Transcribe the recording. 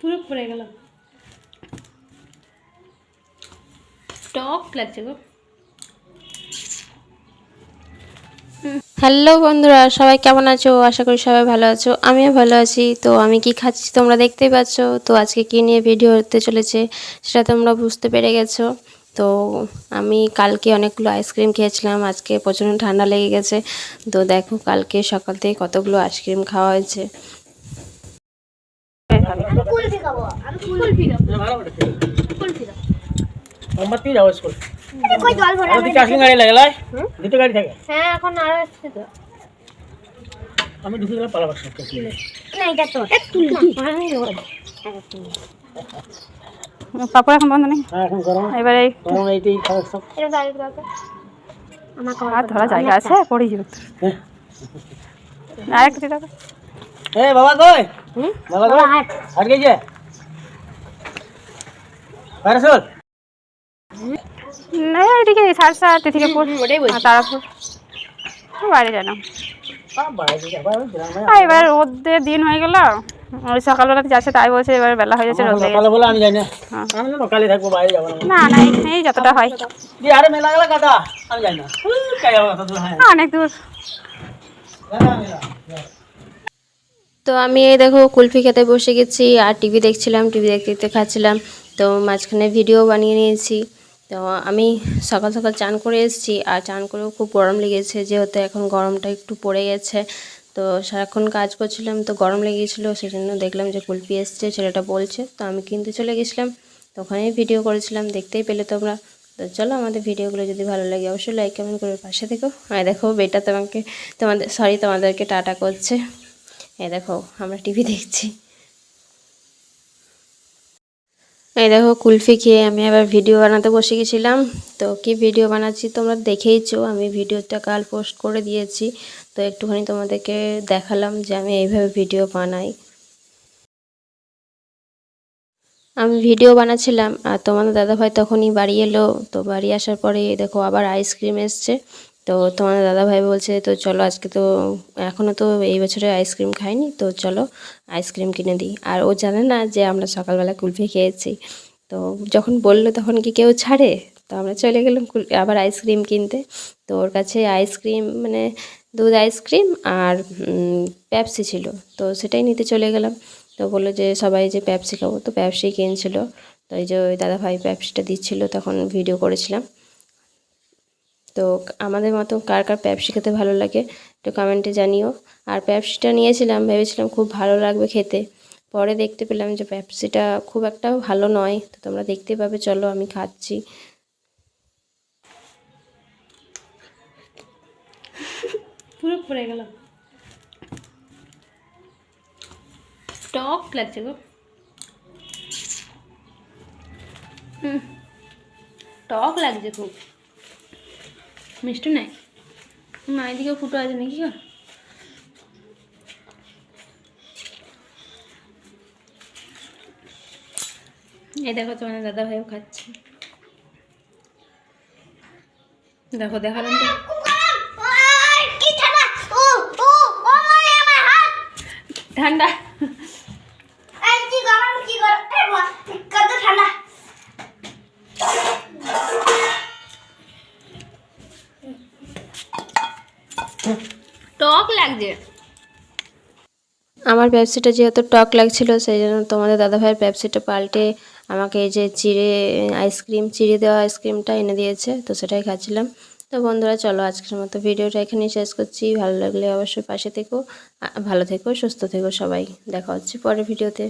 পুরো পড়ে টক লাগছে গো। হ্যালো বন্ধুরা, সবাই কেমন আছো? আশা করি সবাই ভালো আছো। আমিও ভালো আছি। তো আমি কি খাচ্ছি তোমরা দেখতেই পাচ্ছ? তো আজকে কী নিয়ে ভিডিও হতে চলেছে সেটা তোমরা বুঝতে পেরে গেছো। তো আমি কালকে অনেকগুলো আইসক্রিম খেয়েছিলাম। আজকে প্রচণ্ড ঠান্ডা লেগে গেছে। তো দেখো, কালকে সকাল থেকে কতগুলো আইসক্রিম খাওয়া হয়েছে। কুলফি খাব আমি কুলফি ভালো করে কুলফি খাব মোমবাতি যাও স্কুল কই জল ভরা আমাদের কাশিং গাড়ি লাগে দুটো গাড়ি থাকে? হ্যাঁ এখন আরও আসছে তো। আমি ঢুকে গেলাম পালাবার সব না এটা তো কুলফি পাপড় এখন বন্ধ নেই? হ্যাঁ এখন গরম। এবারে গরম এইটাই খাবার সব এটা দাঁড়িয়ে দাও আমার ধরা জায়গা আছে পড়ে যাবে। হ্যাঁ। আর একটা দিতে হবে। এ বাবা কই? হুম? বাবা কই? হাট। হাট গেছে? প্যারাসল না এদিকে সাতটা থেকে পড়। ওটাই বলছি। তারপর গ্রামে আর এবার রোদের দিন হয়ে গেল। ওই সকালবেলাতে যাচ্ছে তাই বলছে এবার বেলা হয়ে যাচ্ছে রোদ। সকালে বলে আমি যাই না। হ্যাঁ। আমি সকালে থাকব বাইরে যাব না। না না এই- যতটা হয়। আরে মেলা গেলা কথা আমি যাই না। কাই যাব তো হ্যাঁ। অনেক দূর। তো আমি এই দেখো কুলফি খেতে বসে গেছি, আর টিভি দেখছিলাম, টিভি দেখতে দেখতে খাচ্ছিলাম। তো মাঝখানে ভিডিও বানিয়ে নিয়েছি। তো আমি সকাল সকাল চান করে এসেছি, আর চান করেও খুব গরম লেগেছে, যেহেতু এখন গরমটা একটু পড়ে গেছে। তো সারাক্ষণ কাজ করছিলাম, তো গরম লেগেছিলো সেই জন্য দেখলাম যে কুলফি এসছে, ছেলেটা বলছে। তো আমি কিনতে চলে গেছিলাম, তো ওখানেই ভিডিও করেছিলাম, দেখতেই পেলে তোমরা। তো চলো আমাদের ভিডিওগুলো যদি ভালো লাগে, অবশ্যই লাইক কমেন্ট করে পাশে থেকো। আর দেখো বেটা তোমাকে তোমাদের সরি তোমাদেরকে, টাটা করছে। এই দেখো, আমরা টিভি দেখছি। এই দেখো, কুলফি খেয়ে আমি আবার ভিডিও বানাতে বসে গেছিলাম। তো কি ভিডিও বানাচ্ছি তোমরা দেখেইছো, আমি ভিডিওটা কাল পোস্ট করে দিয়েছি। তো একটুখানি তোমাদেরকে দেখালাম যে আমি এইভাবে ভিডিও বানাই। আমি ভিডিও বানাচ্ছিলাম, আর তোমাদের দাদাভাই তখনই বাড়ি এলো। তো বাড়ি আসার পরে, দেখো আবার আইসক্রিম এসছে। তো তোমাদের দাদাভাই বলছে, তো চলো আজকে তো এখনও তো এই বছরে আইসক্রিম খাইনি, তো চলো আইসক্রিম কিনে দিই। আর ও জানে না যে আমরা সকালবেলা কুলফি খেয়েছি। তো যখন বলল তখন কি কেউ ছাড়ে? তো আমরা চলে গেলাম আবার আইসক্রিম কিনতে। তো ওর কাছে আইসক্রিম মানে দুধ আইসক্রিম আর পেপসি ছিল। তো সেটাই নিতে চলে গেলাম। তো বলল যে সবাই যে পেপসি খাব, তো পেপসি কিনছিল। তো এই যে ওই দাদাভাই পেপসিটা দিচ্ছিল, তখন ভিডিও করেছিলাম। তো আমাদের মতো কার কার পেপসি খেতে ভালো লাগে একটু কমেন্টে জানিও। আর পেপসিটা নিয়েছিলাম, ভেবেছিলাম খুব ভালো লাগবে খেতে। পরে দেখতে পেলাম যে পেপসিটা খুব একটা ভালো নয়। তো তোমরা দেখতে পাবে, চলো আমি খাচ্ছি। পুরো পড়ে টক লাগছে গো। টক লাগছে খুব। মিষ্টি নাই? মা এদিকে ফুটো আছে নাকি এই দেখো তোমার দাদা ভাইও খাচ্ছে। দেখো, দেখালাম তো। ঠান্ডা। ঠান্ডা। টক লাগছে। আমার পেপসিটা যেহেতু টক লাগছিল, সেই জন্য তোমাদের দাদাভাইয়ের পেপসিটা পাল্টে আমাকে এই যে চিড়ে আইসক্রিম চিড়ে দেওয়া আইসক্রিমটা এনে দিয়েছে, তো সেটাই খাচ্ছিলাম। তো বন্ধুরা, চলো আজকের মতো ভিডিওটা এখানেই শেষ করছি। ভালো লাগলে অবশ্যই পাশে থেকো ভালো থেকো, সুস্থ থেকো সবাই। দেখা হচ্ছে পরের ভিডিওতে।